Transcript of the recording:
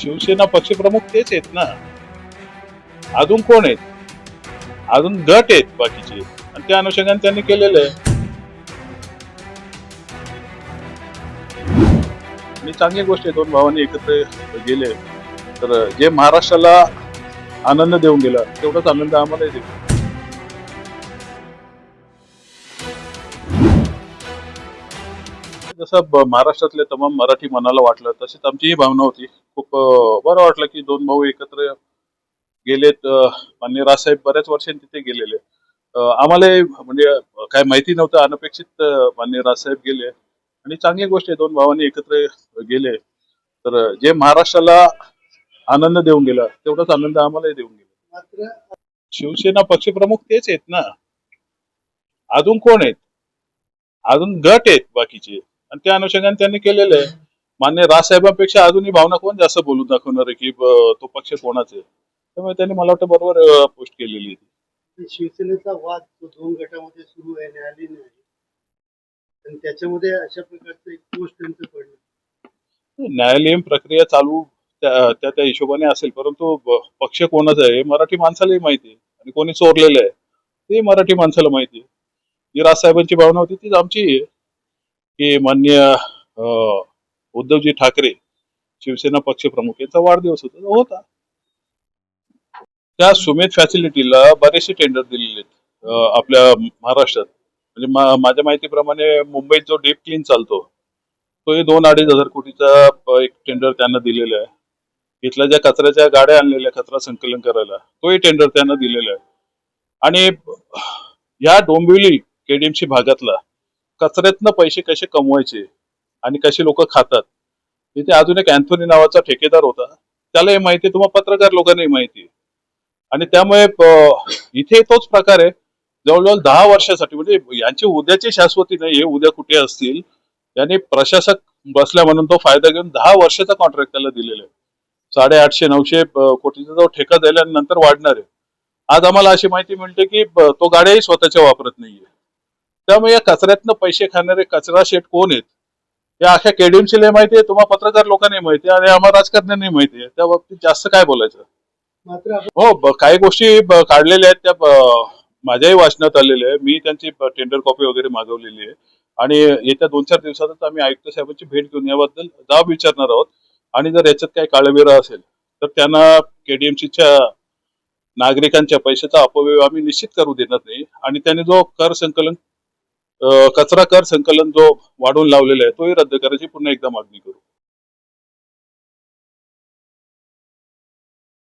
शिवसेना पक्षप्रमुख तेच आहेत ना. अजून कोण आहेत? अजून गट आहेत बाकीचे. आणि त्या अनुषंगाने त्यांनी केलेलं आहे. आणि चांगली गोष्ट आहे दोन भावांनी एकत्र गेले. तर जे महाराष्ट्राला आनंद देऊन गेला तेवढाच आनंद आम्हालाही देतो जसं महाराष्ट्रातल्या तमाम मराठी मनाला वाटलं तशीच आमची ही भावना होती. खूप बरं वाटलं की दोन भाऊ एकत्र गेलेत. माननीय मान्य राजसाहेब बऱ्याच वर्षांनी तिथे गेलेले. आम्हाला आम्हालाही म्हणजे काय माहिती नव्हतं अनपेक्षित माननीय मान्य राजसाहेब गेले. आणि चांगली गोष्ट आहे दोन भावांनी एकत्र गेले. तर जे महाराष्ट्राला आनंद देऊन गेला तेवढाच आनंद आम्हालाही देऊन गेला. शिवसेना पक्षप्रमुख तेच आहेत ना. अजून कोण आहेत? अजून गट आहेत बाकीचे. आणि त्या अनुषंगाने त्यांनी केलेलं आहे. मान्य राजसाहेबांपेक्षा अजूनही भावना कोण जास्त बोलून दाखवणार आहे की तो पक्ष कोणाचा आहे? त्यामुळे त्यांनी मला वाटतं बरोबर पोस्ट केलेली आहे. शिवसेनेचा वाद दोन गटामध्ये सुरू आहे न्यायालयीन आहे आणि त्याच्यामध्ये अशा प्रकारचं एक पोस्ट त्यांचं पडलं. न्यायालयीन प्रक्रिया चालू त्या त्या त्या हिशोबाने असेल परंतु पक्ष कोणाचा आहे हे मराठी माणसालाही माहिती आहे. आणि कोणी चोरलेलं आहे ते मराठी माणसाला माहिती आहे. जी राजसाहेबांची भावना होती तीच आमची आहे. की मान्य उद्धवजी ठाकरे शिवसेना पक्षप्रमुख यांचा वाढदिवस होता तो होता. त्या सुमेध फॅसिलिटीला बरेचसे टेंडर दिलेले आहेत आपल्या महाराष्ट्रात. म्हणजे माझ्या माहितीप्रमाणे मुंबईत जो डीप क्लीन चालतो तो हे दोन अडीच हजार कोटीचा एक टेंडर त्यांना दिलेला आहे. इथल्या ज्या कचऱ्याच्या गाड्या आणलेल्या कचरा संकलन करायला तोही टेंडर त्यांना दिलेला आहे. आणि या डोंबिवली केडीएमसी भागातला कचऱ्यातनं पैसे कसे कमवायचे आणि कसे लोक खातात. इथे अजून एक अँथोनी नावाचा ठेकेदार होता. त्यालाही माहिती आहे, तुम्हाला पत्रकार लोकांनाही माहिती आहे. आणि त्यामुळे इथे तोच प्रकार आहे. जवळजवळ दहा वर्षासाठी म्हणजे यांची उद्याची शाश्वती नाही हे उद्या कुठे असतील यांनी प्रशासक बसल्या म्हणून तो फायदा घेऊन दहा वर्षाचा कॉन्ट्रॅक्ट त्याला दिलेला आहे. साडेआठशे नऊशे कोटीचा जो ठेका दिला नंतर वाढणार आहे. आज आम्हाला अशी माहिती मिळते की तो गाड्याही स्वतःच्या वापरत नाहीये. त्यामुळे या कचऱ्यातनं पैसे खाणारे कचरा शेट कोण आहेत? या अख्या केडीएमसीला माहिती आहे तुम्हाला पत्रकार लोकांनाही माहिती आहे आणि आम्हाला राजकारण्यांनी माहिती आहे. त्या बाबतीत जास्त काय बोलायचं? हो काही गोष्टी काढलेल्या आहेत त्या माझ्याही वाचनात आलेल्या आहे मी त्यांची टेंडर कॉपी वगैरे मागवलेली आहे. आणि येत्या दोन चार दिवसातच आम्ही आयुक्त साहेबांची भेट घेऊन याबद्दल जाब विचारणार आहोत. आणि जर याच्यात काही काळवेरा असेल तर त्यांना केडीएमसीच्या नागरिकांच्या पैशाचा अपव्यय आम्ही निश्चित करू देणार नाही. आणि त्यांनी जो कर संकलन कचरा कर संकलन जो वाढवून लावलेला आहे तोही रद्द करायची पुन्हा एकदा मागणी करू.